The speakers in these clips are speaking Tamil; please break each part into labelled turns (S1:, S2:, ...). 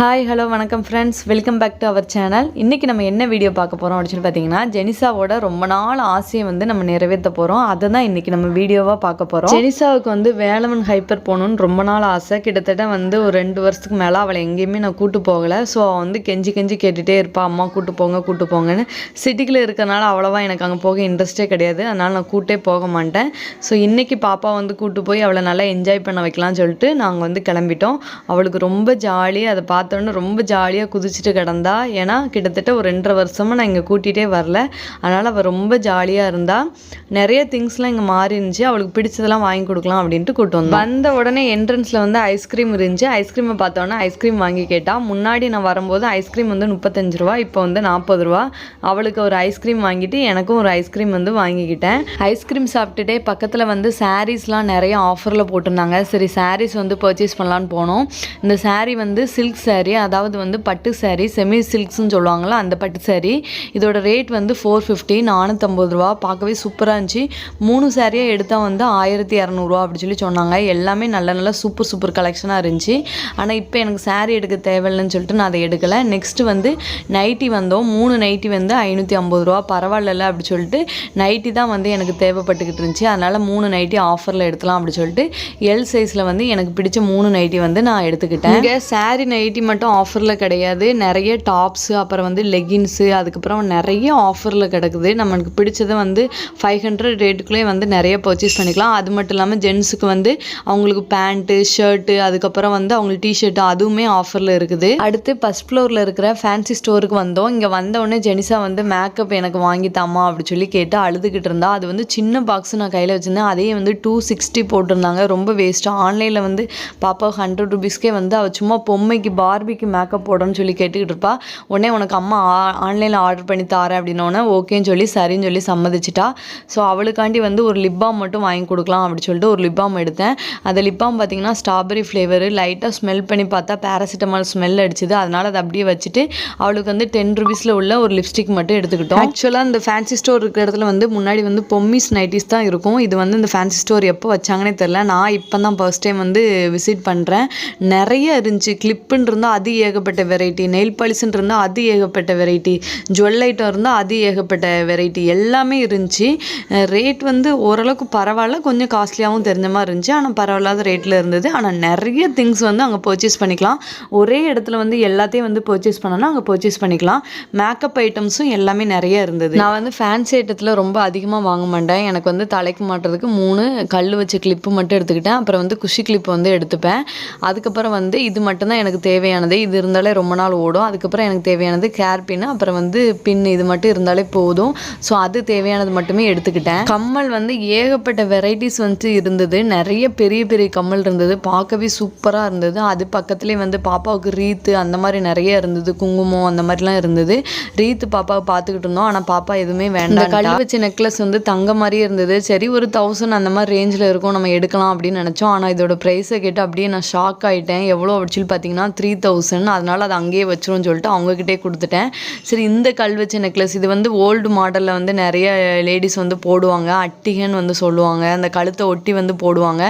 S1: ஹாய் ஹலோ வணக்கம் friends welcome back to our channel இன்றைக்கி நம்ம என்ன வீடியோ பார்க்க போகிறோம் அப்படின்னு சொல்லி பார்த்தீங்கன்னா ஜெனிசாவோட ரொம்ப நாள் ஆசையை வந்து நம்ம நிறைவேற்ற போகிறோம் அதை தான் இன்றைக்கி நம்ம வீடியோவாக பார்க்க போகிறோம் ஜெனிசாவுக்கு வந்து வேலவன் ஹைப்பர் போகணுன்னு ரொம்ப நாள் ஆசை. கிட்டத்தட்ட வந்து ஒரு ரெண்டு வருஷத்துக்கு மேலே அவளை எங்கேயுமே நான் கூட்டு போகலை. ஸோ அவள் வந்து கெஞ்சி கெஞ்சி கேட்டுகிட்டே இருப்பா அம்மா கூட்டு போங்க கூட்டு போங்கன்னு. சிட்டிக்குள்ளே இருக்கறனால அவ்வளோவா எனக்கு அங்கே போக இன்ட்ரெஸ்ட்டே கிடையாது. அதனால் நான் கூட்டே போக மாட்டேன். ஸோ இன்றைக்கி பாப்பா வந்து கூட்டு போய் அவளை நல்லா என்ஜாய் பண்ண வைக்கலாம்னு சொல்லிட்டு நாங்கள் வந்து கிளம்பிட்டோம். அவளுக்கு ரொம்ப ஜாலி அதை பார்த்து பார்த்தோன்னே ரொம்ப ஜாலியாக குதிச்சுட்டு கிடந்தா. ஏன்னா கிட்டத்தட்ட ஒரு ரெண்டரை வருஷமாக நான் இங்கே கூட்டிகிட்டே வரல. அதனால் அவள் ரொம்ப ஜாலியாக இருந்தா. நிறைய திங்ஸ்லாம் இங்கே மாறி இருந்துச்சு. அவளுக்கு பிடிச்சதெல்லாம் வாங்கி கொடுக்கலாம் அப்படின்ட்டு கூட்டு வந்தோம். வந்த உடனே என்ட்ரன்ஸில் வந்து ஐஸ்கிரீம் இருந்துச்சு. ஐஸ்கிரீமை பார்த்தோன்னே ஐஸ்கிரீம் வாங்கி கேட்டால் முன்னாடி நான் வரும்போது ஐஸ்கிரீம் வந்து முப்பத்தஞ்சு ரூபா இப்போ வந்து நாற்பது ரூபா. அவளுக்கு ஒரு ஐஸ்கிரீம் வாங்கிட்டு எனக்கும் ஒரு ஐஸ்கிரீம் வந்து வாங்கிக்கிட்டேன். ஐஸ்கிரீம் சாப்பிட்டுட்டே பக்கத்தில் வந்து சாரீஸ்லாம் நிறைய ஆஃபரில் போட்டிருந்தாங்க. சரி சாரீஸ் வந்து பர்ச்சேஸ் பண்ணலான்னு போனோம். இந்த சாரீ வந்து சில்க் saree அதாவது வந்து பட்டு சேரீ செமி சில்க்ஸ்னு சொல்லுவாங்களா அந்த பட்டு சேரீ இதோட ரேட் வந்து ஃபோர் ஃபிஃப்டி நானூற்றம்பது ரூபா. பார்க்கவே சூப்பராக இருந்துச்சு. மூணு சாரியாக எடுத்தால் வந்து ஆயிரத்தி இரநூறுவா அப்படின்னு சொல்லி சொன்னாங்க. எல்லாமே நல்ல நல்ல சூப்பர் சூப்பர் கலெக்ஷனாக இருந்துச்சு. ஆனால் இப்போ எனக்கு சேரீ எடுக்க தேவையில்லைன்னு சொல்லிட்டு நான் அதை எடுக்கலை. நெக்ஸ்ட்டு வந்து நைட்டி வந்தோம். மூணு நைட்டி வந்து ஐநூற்றி ஐம்பது ரூபா. பரவாயில்ல அப்படி சொல்லிட்டு நைட்டி தான் வந்து எனக்கு தேவைப்பட்டுக்கிட்டு இருந்துச்சு. அதனால் மூணு நைட்டி ஆஃபரில் எடுக்கலாம் அப்படி சொல்லிட்டு எல் சைஸில் வந்து எனக்கு பிடிச்ச மூணு நைட்டி வந்து நான் எடுத்துக்கிட்டேன். இங்கே saree நைட்டி மட்டும் ஆஃபரில் கிடையாது. நிறைய டாப்ஸு அப்புறம் வந்து லெகின்ஸு அதுக்கப்புறம் நிறைய ஆஃபரில் கிடக்குது. நம்மளுக்கு பிடிச்சதை வந்து ஃபைவ் ஹண்ட்ரட் ரேட்டுக்குள்ளே வந்து நிறைய பர்ச்சேஸ் பண்ணிக்கலாம். அது மட்டும் இல்லாமல் ஜென்ஸுக்கு வந்து அவங்களுக்கு பேண்ட்டு ஷர்ட்டு அதுக்கப்புறம் வந்து அவங்களுக்கு டிஷர்ட்டு அதுவுமே ஆஃபரில் இருக்குது. அடுத்து ஃபஸ்ட் ஃப்ளோரில் இருக்கிற ஃபேன்சி ஸ்டோருக்கு வந்தோம். இங்கே வந்தவுடனே ஜெனிஸா வந்து மேக்கப் எனக்கு வாங்கி தாமா அப்படி சொல்லி கேட்டு அழுதுகிட்டு இருந்தா. அது வந்து சின்ன பாக்ஸ் நான் கையில் வச்சுருந்தேன். அதே வந்து டூ சிக்ஸ்டி போட்டிருந்தாங்க. ரொம்ப வேஸ்ட்டாக ஆன்லைனில் வந்து பாப்பா ஹண்ட்ரட் ருபீஸ்க்கே வந்து அவள் சும்மா பொம்மைக்கு பா பார்பிக்கு மேக்கப் போடணும்னு சொல்லி கேட்டுக்கிட்டு இருப்பா. உடனே உனக்கு அம்மா ஆன்லைனில் ஆர்டர் பண்ணி தாரேன் அப்படின்னோடனே ஓகேன்னு சொல்லி சரின்னு சொல்லி சம்மதிச்சிட்டா. ஸோ அவளுக்காண்டி வந்து ஒரு லிப் பாம் மட்டும் வாங்கி கொடுக்கலாம் அப்படின்னு சொல்லிட்டு ஒரு லிப் பாம் எடுத்தேன். அந்த லிப் பாம் பார்த்தீங்கன்னா ஸ்ட்ராபெரி ஃப்ளேவரு லைட்டாக ஸ்மெல் பண்ணி பார்த்தா பேராசிட்டமால் ஸ்மெல் அடிச்சுது. அதனால் அதை அப்படியே வச்சுட்டு அவளுக்கு வந்து டென் ருபீஸில் உள்ள ஒரு லிப்ஸ்டிக் மட்டும் எடுத்துக்கிட்டோம். ஆக்சுவலாக இந்த ஃபேன்சி ஸ்டோர் இருக்கிற இடத்துல வந்து முன்னாடி வந்து பொம்மிஸ் நைட்டிஸ் தான் இருக்கும். இது வந்து இந்த ஃபேன்சி ஸ்டோர் எப்போ வச்சாங்கன்னே தெரில நான் இப்போ தான் ஃபர்ஸ்ட் டைம் வந்து விசிட் பண்ணுறேன் நிறைய இருந்துச்சு. கிளிப்புன்றது இருந்தால் அது ஏகப்பட்ட வெரைட்டி நெயில் பாலிஷ்ன்னு இருந்தால் அது ஏகப்பட்ட வெரைட்டி ஜுவல் ஐட்டம் இருந்தால் அது ஏகப்பட்ட வெரைட்டி எல்லாமே இருந்துச்சு. ரேட் வந்து ஓரளவுக்கு பரவாயில்ல. கொஞ்சம் காஸ்ட்லியாகவும் தெரிஞ்ச மாதிரி இருந்துச்சு. ஆனால் பரவாயில்லாத ரேட்டில் இருந்தது. ஆனால் நிறைய திங்ஸ் வந்து அங்கே பர்ச்சேஸ் பண்ணிக்கலாம். ஒரே இடத்துல வந்து எல்லாத்தையும் வந்து பர்ச்சேஸ் பண்ணோன்னா அங்கே பர்ச்சேஸ் பண்ணிக்கலாம். மேக்கப் ஐட்டம்ஸும் எல்லாமே நிறைய இருந்தது. நான் வந்து ஃபேன்சி ஐட்டத்தில் ரொம்ப அதிகமாக வாங்க மாட்டேன். எனக்கு வந்து தலைக்கு மாட்டுறதுக்கு மூணு கல் வச்ச கிளிப்பு மட்டும் எடுத்துக்கிட்டேன். அப்புறம் வந்து குஷி கிளிப் வந்து எடுத்துப்பேன். அதுக்கப்புறம் வந்து இது மட்டும்தான் எனக்கு தேவையானது இது இருந்தாலே ரொம்ப நாள் ஓடும். அதுக்கப்புறம் எனக்கு தேவையானது கேர் பின் அப்புறம் வந்து பின் இது மட்டும் இருந்தாலே போதும். ஸோ அது தேவையானது மட்டுமே எடுத்துக்கிட்டேன். கம்மல் வந்து ஏகப்பட்ட வெரைட்டிஸ் வந்து இருந்தது. நிறைய பெரிய பெரிய கம்மல் இருந்தது. பார்க்கவே சூப்பராக இருந்தது. அது பக்கத்துலேயே வந்து பாப்பாவுக்கு ரீத்து அந்த மாதிரி நிறைய இருந்தது. குங்குமம் அந்த மாதிரிலாம் இருந்தது. ரீத்து பாப்பாவை பார்த்துக்கிட்டு இருந்தோம். ஆனால் பாப்பா எதுவுமே வேண்டாம் கல் வச்ச நெக்லஸ் வந்து தங்க மாதிரியே இருந்தது. சரி ஒரு தௌசண்ட் அந்த மாதிரி ரேஞ்சில் இருக்கும். நம்ம எடுக்கலாம் அப்படின்னு நினச்சோம். ஆனால் இதோட ப்ரைஸை கேட்டு அப்படியே நான் ஷாக் ஆகிட்டேன் எவ்வளோ அப்படின்னு பார்த்தீங்கன்னா த்ரீ தௌசண்ட் அதனால் அதை அங்கேயே வச்சிரும்னு சொல்லிட்டு அவங்கக்கிட்டே கொடுத்துட்டேன். சரி இந்த கல் வச்ச நெக்லஸ் இது வந்து ஓல்டு மாடலில் வந்து நிறைய லேடிஸ் வந்து போடுவாங்க. அட்டிகன்னு வந்து சொல்லுவாங்க. அந்த கழுத்தை ஒட்டி வந்து போடுவாங்க.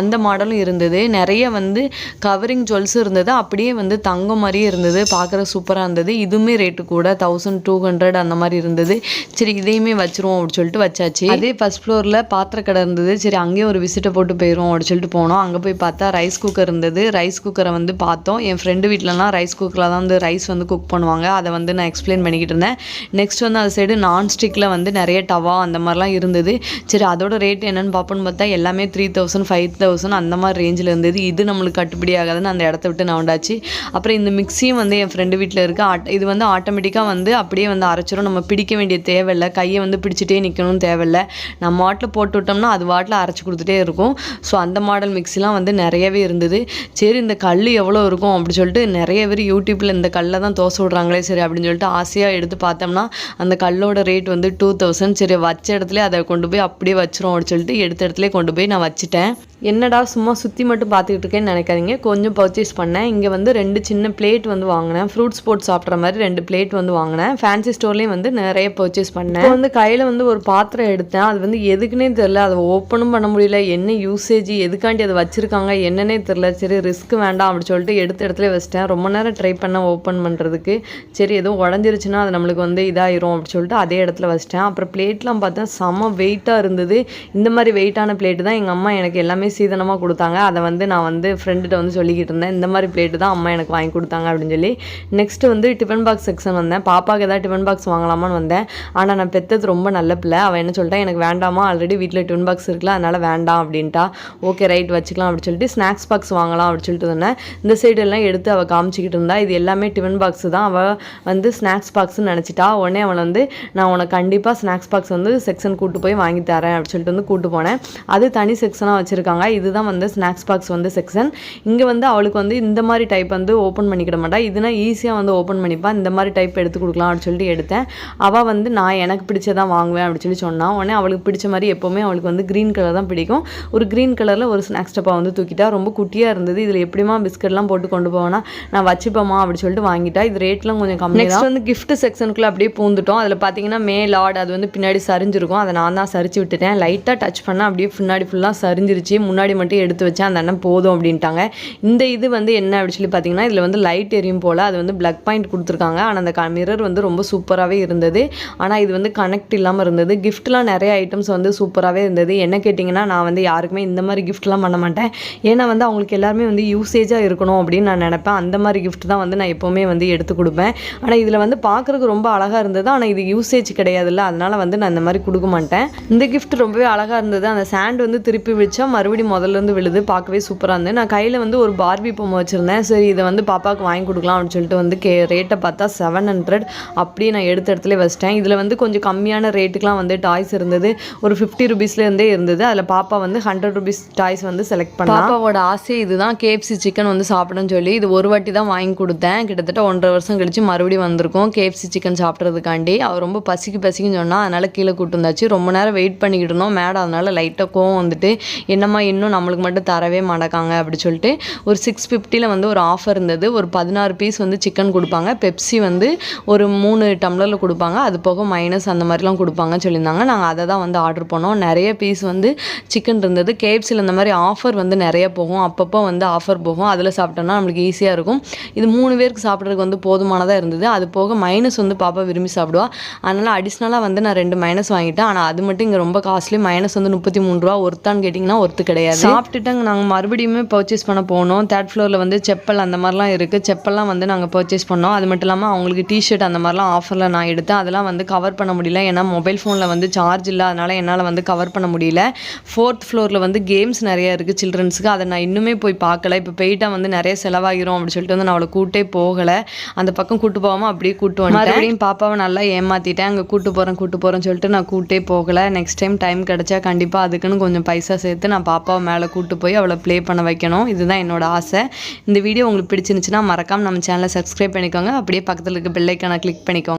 S1: அந்த மாடலும் இருந்தது. நிறைய வந்து கவரிங் ஜுவல்ஸும் இருந்தது. அப்படியே வந்து தங்கம் மாதிரியே இருந்தது. பார்க்குற சூப்பராக இருந்தது. இதுவுமே ரேட்டு கூட தௌசண்ட் டூ ஹண்ட்ரட் அந்த மாதிரி இருந்தது. சரி இதையுமே வச்சிருவோம் அப்படின்னு சொல்லிட்டு வச்சாச்சு. அதே ஃபஸ்ட் ஃப்ளோரில் பாத்திர கடை இருந்தது. சரி அங்கேயும் ஒரு விசிட்டை போட்டு போயிடுவோம் அப்படின்னு சொல்லிட்டு போனோம். அங்கே போய் பார்த்தா ரைஸ் குக்கர் இருந்தது. ரைஸ் குக்கரை வந்து பார்த்தோம். என் ஃப்ரெண்ட் ஃப்ரெண்டு வீட்டிலலாம் ரைஸ் குக்கரில் தான் வந்து ரைஸ் வந்து குக் பண்ணுவாங்க. அதை வந்து நான் எக்ஸ்பிளைன் பண்ணிக்கிட்டு இருந்தேன். நெக்ஸ்ட் வந்து அந்த சைடு நான்ஸ்டிக்கில் வந்து நிறைய டவா அந்த மாதிரிலாம் இருந்தது. சரி அதோட ரேட் என்னென்னு பார்ப்போன்னு பார்த்தா எல்லாமே த்ரீ தௌசண்ட் ஃபைவ் தௌசண்ட் அந்த மாதிரி ரேஞ்சில் இருந்தது. இது நம்மளுக்கு கட்டுப்படி ஆகாதுன்னு அந்த இடத்த விட்டு நான் உண்டாச்சு. அப்புறம் இந்த மிக்ஸியும் வந்து என் ஃப்ரெண்டு வீட்டில் இருக்குது ஆட் இது வந்து ஆட்டோமேட்டிக்காக வந்து அப்படியே வந்து அரைச்சிரும். நம்ம பிடிக்க வேண்டிய தேவையில்லை. கையை வந்து பிடிச்சிட்டே நிற்கணும்னு தேவையில்லை. நம்ம வாட்டில் போட்டு விட்டோம்னா அது வாட்டில் அரைச்சி கொடுத்துட்டே இருக்கும். ஸோ அந்த மாடல் மிக்ஸிலாம் வந்து நிறையவே இருந்தது. சரி இந்த கல் எவ்வளோ இருக்கும் அப்படி சொல்லிட்டு நிறைய பேர் யூடியூப்பில் இந்த கல்லை தான் தோசை விட்றாங்களே சரி அப்படின்னு சொல்லிட்டு ஆசையாக எடுத்து பார்த்தோம்னா அந்த கல்லோட ரேட் வந்து டூ தௌசண்ட் சரி வச்ச இடத்துல அதை கொண்டு போய் அப்படியே வச்சிரும் அப்படின்னு சொல்லிட்டு எடுத்த இடத்துல கொண்டு போய் நான் வச்சுட்டேன். என்னடா சும்மா சுற்றி மட்டும் பார்த்துக்கிட்டு இருக்கேன்னு நினைக்காதீங்க. கொஞ்சம் பர்ச்சேஸ் பண்ணேன். இங்கே வந்து ரெண்டு சின்ன பிளேட் வந்து வாங்கினேன். ஃப்ரூட்ஸ் போட்டு சாப்பிட்ற மாதிரி ரெண்டு பிளேட் வந்து வாங்கினேன். ஃபேன்சி ஸ்டோர்லேயும் வந்து நிறைய பர்ச்சேஸ் பண்ணேன். இப்போ வந்து கையில் வந்து ஒரு பாத்திரம் எடுத்தேன். அது வந்து எதுக்குன்னே தெரில அதை ஓப்பனும் பண்ண முடியல. என்ன யூசேஜ் எதுக்காண்டி அதை வச்சுருக்காங்க என்னன்னே தெரில சரி ரிஸ்க் வேண்டாம் அப்படி சொல்லிட்டு எடுத்த இடத்துல வச்சிட்டேன். ரொம்ப நேரம் ட்ரை பண்ண ஓப்பன் பண்ணுறதுக்கு சரி எதுவும் உடஞ்சிருச்சுன்னா அது நம்மளுக்கு வந்து இதாயிரும் அப்படின்னு சொல்லிட்டு அதே இடத்துல வச்சிட்டேன். அப்புறம் பிளேட்லாம் பார்த்தா செம வெயிட்டாக இருந்தது. இந்த மாதிரி வெயிட்டான பிளேட்டு தான் எங்கள் அம்மா எனக்கு எல்லாமே சீதனமாக கொடுத்தாங்க. அதை வந்து நான் வந்து ஃப்ரெண்டுகிட்ட வந்து சொல்லிக்கிட்டு இருந்தேன். இந்த மாதிரி பிளேட்டு தான் அம்மா எனக்கு வாங்கி கொடுத்தாங்க அப்படின்னு சொல்லி. நெக்ஸ்ட்டு வந்து டிஃபன் பாக்ஸ் செக்ஷன் வந்தேன். பாப்பாவுக்கு ஏதாவது டிஃபன் பாக்ஸ் வாங்கலாமான்னு வந்தேன். ஆனால் நான் பெற்றது ரொம்ப நல்ல பிள்ளை. அவள் என்ன சொல்லிட்டா எனக்கு வேண்டாமா ஆல்ரெடி வீட்டில் டிஃபன் பாக்ஸ் இருக்குல்ல அதனால் வேண்டாம் அப்படின்ட்டா. ஓகே ரைட் வச்சுக்கலாம் அப்படின்னு சொல்லிட்டு ஸ்நாக்ஸ் பாக்ஸ் வாங்கலாம் அப்படின்னு சொல்லிட்டு இருந்தேன் இந்த சைடு எல்லாம் எடுத்து அவள் காமிச்சிக்கிட்டு இருந்தா இது எல்லாமே டிஃபன் பாக்ஸ் தான். அவள் வந்து ஸ்நாக்ஸ் பாக்ஸ்னு நினச்சிட்டா. உடனே அவளை வந்து நான் உனக்கு கண்டிப்பாக ஸ்நாக்ஸ் பாக்ஸ் வந்து செக்ஷன் கூட்டு போய் வாங்கி தரேன் அப்படின்னு சொல்லிட்டு வந்து கூட்டு போனேன். அது தனி செக்ஷனாக வச்சுருக்காங்க. இதுதான் வந்து ஸ்நாக்ஸ் பாக்ஸ் வந்து செக்ஷன் இங்கே வந்து அவளுக்கு வந்து இந்த மாதிரி டைப் வந்து ஓப்பன் பண்ணிக்கிட மாட்டா. இதுனா ஈஸியாக வந்து ஓப்பன் பண்ணிப்பா. இந்த மாதிரி டைப் எடுத்து கொடுக்கலாம் அப்படின்னு சொல்லிட்டு எடுத்தேன். அவள் வந்து நான் எனக்கு பிடிச்சதான் வாங்குவேன் அப்படின்னு சொல்லி சொன்னா. உடனே அவளுக்கு பிடிச்ச மாதிரி எப்போவுமே அவளுக்கு வந்து க்ரீன் கலர் தான் பிடிக்கும். ஒரு க்ரீன் கலரில் ஒரு ஸ்நாக்ஸ் டப்பா வந்து தூக்கிட்டா. ரொம்ப குட்டியாக இருந்தது. இதில் எப்படிமா பிஸ்கட்லாம் போட்டு கொண்டு போவேன்னா நான் வச்சுப்போமா அப்படி சொல்லிட்டு வாங்கிட்டா. இது ரேட்லாம் கொஞ்சம் கம்மி நெக்ஸ்ட் வந்து gift செக்ஷனுக்குள்ளே அப்படியே பூந்துட்டோம். அதில் பார்த்தீங்கன்னா மே லார்ட் அது வந்து பின்னாடி சரிஞ்சிருக்கும். அதை நான் தான் சரிச்சு விட்டுட்டேன். லைட்டாக டச் பண்ணால் அப்படியே பின்னாடி ஃபுல்லாக சரிஞ்சிருச்சு. முன்னாடி மட்டும் எடுத்து வச்சேன் அந்த அண்ணன் போதும் அப்படின்ட்டாங்க. இந்த இது வந்து என்ன அப்படின்னு சொல்லி பார்த்தீங்கன்னா இதில் வந்து லைட் எரியும் போல் அது வந்து பிளக் பாயிண்ட் கொடுத்துருக்காங்க. ஆனால் அந்த மிரர் வந்து ரொம்ப சூப்பராகவே இருந்தது. ஆனால் இது வந்து கனெக்ட் இல்லாமல் இருந்தது. கிஃப்ட்லாம் நிறைய ஐட்டம்ஸ் வந்து சூப்பராகவே இருந்தது. என்ன கேட்டிங்கன்னா நான் வந்து யாருக்குமே இந்த மாதிரி கிஃப்ட்லாம் பண்ண மாட்டேன். ஏன்னா வந்து அவங்களுக்கு எல்லாருமே வந்து யூசேஜாக இருக்கணும் அப்படின்னு நான் நினப்பேன். அந்த மாதிரி கிஃப்ட் தான் வந்து நான் எப்போவுமே வந்து எடுத்து கொடுப்பேன். ஆனால் இதில் வந்து பார்க்குறதுக்கு ரொம்ப அழகாக இருந்தது. ஆனால் இது யூசேஜ் கிடையாதுல்ல. அதனால் வந்து நான் இந்த மாதிரி கொடுக்க மாட்டேன். இந்த கிஃப்ட் ரொம்பவே அழகாக இருந்தது. அந்த சாண்ட் வந்து திருப்பி வச்சா மறுபடியும் முதல்ல இருந்து விழுது? பார்க்கவே சூப்பராக இருந்தது. நான் கையில் வந்து ஒரு பார்பி பொம்மை வச்சுருந்தேன். சரி இதை வந்து பாப்பாவுக்கு வாங்கி கொடுக்கலாம் அப்படின்னு சொல்லிட்டு வந்து கே ரேட்டை பார்த்தா செவன் ஹண்ட்ரட் அப்படியே நான் எடுத்த இடத்துல வச்சிட்டேன். இதில் வந்து கொஞ்சம் கம்மியான ரேட்டுக்கெலாம் வந்து டாய்ஸ் இருந்தது. ஒரு ஃபிஃப்டி ருபீஸ்லேருந்தே இருந்தது. அதில் பாப்பா வந்து ஹண்ட்ரட் ருபீஸ் டாய்ஸ் வந்து செலக்ட் பண்ணா. பாப்பாவோட ஆசை இதுதான். கேஎஃப்சி சிக்கன் வந்து சாப்பிடணும்னு சொல்லி இது ஒரு வாட்டி தான் வாங்கி கொடுத்தேன். கிட்டத்தட்ட ஒன்றரை வருஷம் கழிச்சு மறுபடியும் வந்திருக்கோம். KFC chicken சாப்பிட்றதுக்காண்டி. அவர் ரொம்ப பசிக்கு பசிக்குன்னு சொன்னால் அதனால் கீழே கூட்டு வந்தாச்சு. ரொம்ப நேரம் வெயிட் பண்ணிக்கிட்டு இருந்தோம். மேடம் அதனால் லைட்டாக கோவம் வந்துட்டு என்னம்மா இன்னும் நம்மளுக்கு மட்டும் தரவே மாட்டாங்க அப்படி சொல்லிட்டு ஒரு சிக்ஸ் ஃபிஃப்டியில் வந்து ஒரு ஆஃபர் இருந்தது. ஒரு பதினாறு பீஸ் வந்து சிக்கன் கொடுப்பாங்க. பெப்சி வந்து ஒரு மூணு டம்ளரில் கொடுப்பாங்க. அது போக மைனஸ் அந்த மாதிரிலாம் கொடுப்பாங்கன்னு சொல்லியிருந்தாங்க. நாங்கள் அதை தான் வந்து ஆர்டர் பண்ணோம். நிறைய பீஸ் வந்து சிக்கன் இருந்தது. கேஎஃப்சியில் இந்த மாதிரி ஆஃபர் வந்து நிறைய போகும். அப்பப்போ வந்து ஆஃபர் போகும். அதில் சாப்பிட்டோம்னா நம்மளுக்கு ஈஸியாக இருக்கும். இது மூணு பேருக்கு சாப்பிட்றதுக்கு வந்து போதுமானதாக இருந்தது. அது போக மைனஸ் வந்து பாப்பா விரும்பி சாப்பிடுவா. அதனால் அடிஷ்னலாக வந்து நான் ரெண்டு மைனஸ் வாங்கிட்டேன். ஆனால் அது மட்டும் இங்கே ரொம்ப காஸ்ட்லி மைனஸ் வந்து முப்பத்தி மூணு ரூபா. ஒருத்தான்னு கேட்டிங்கன்னா ஒருத்து கிடையாது. சாப்பிட்டுட்டு அங்கே நாங்கள் மறுபடியுமே பர்ச்சேஸ் பண்ண போனோம். தேர்ட் ஃப்ளோரில் வந்து செப்பல் அந்த மாதிரிலாம் இருக்குது செப்பல்லாம் வந்து நாங்கள் பர்ச்சேஸ் பண்ணோம். அது மட்டும் இல்லாமல் அவங்களுக்கு டிஷர்ட் அந்த மாதிரிலாம் ஆஃபரில் நான் எடுத்தேன். அதெல்லாம் வந்து கவர் பண்ண முடியல. ஏன்னா மொபைல் ஃபோனில் வந்து சார்ஜ் இல்லை அதனால் என்னால் வந்து கவர் பண்ண முடியல. ஃபோர்த் ஃப்ளோரில் வந்து கேம்ஸ் நிறைய இருக்குது சில்ட்ரன்ஸுக்கு அதை நான் இன்னுமே போய் பார்க்கல. இப்போ போயிட்டா வந்து நிறைய செலவாகிரும் அப்படின்னு சொல்லிட்டு வந்து நான் அவளை கூட்டே போகலை. அந்த பக்கம் கூட்டு போகாமல் அப்படியே கூட்டு வந்து மறுபடியும் பாப்பாவை நல்லா ஏமாற்றிட்டேன் அங்கே கூட்டு போகிறேன் கூட்டு போகிறேன்னு சொல்லிட்டு நான் கூட்டே போகலை. நெக்ஸ்ட் டைம் டைம் கிடைச்சா கண்டிப்பாக அதுக்குன்னு கொஞ்சம் பைசா சேர்த்து நான் பாப்பாவை மேலே கூட்டு போய் அவளை ப்ளே பண்ண வைக்கணும். இதுதான் என்னோட ஆசை. இந்த வீடியோ உங்களுக்கு பிடிச்சிருந்துச்சுன்னா மறக்காமல் நம்ம சேனலை சப்ஸ்கிரைப் பண்ணிக்கோங்க. அப்படியே பக்கத்தில் இருக்க பெல்லைக்கான கிளிக் பண்ணிக்கோங்க.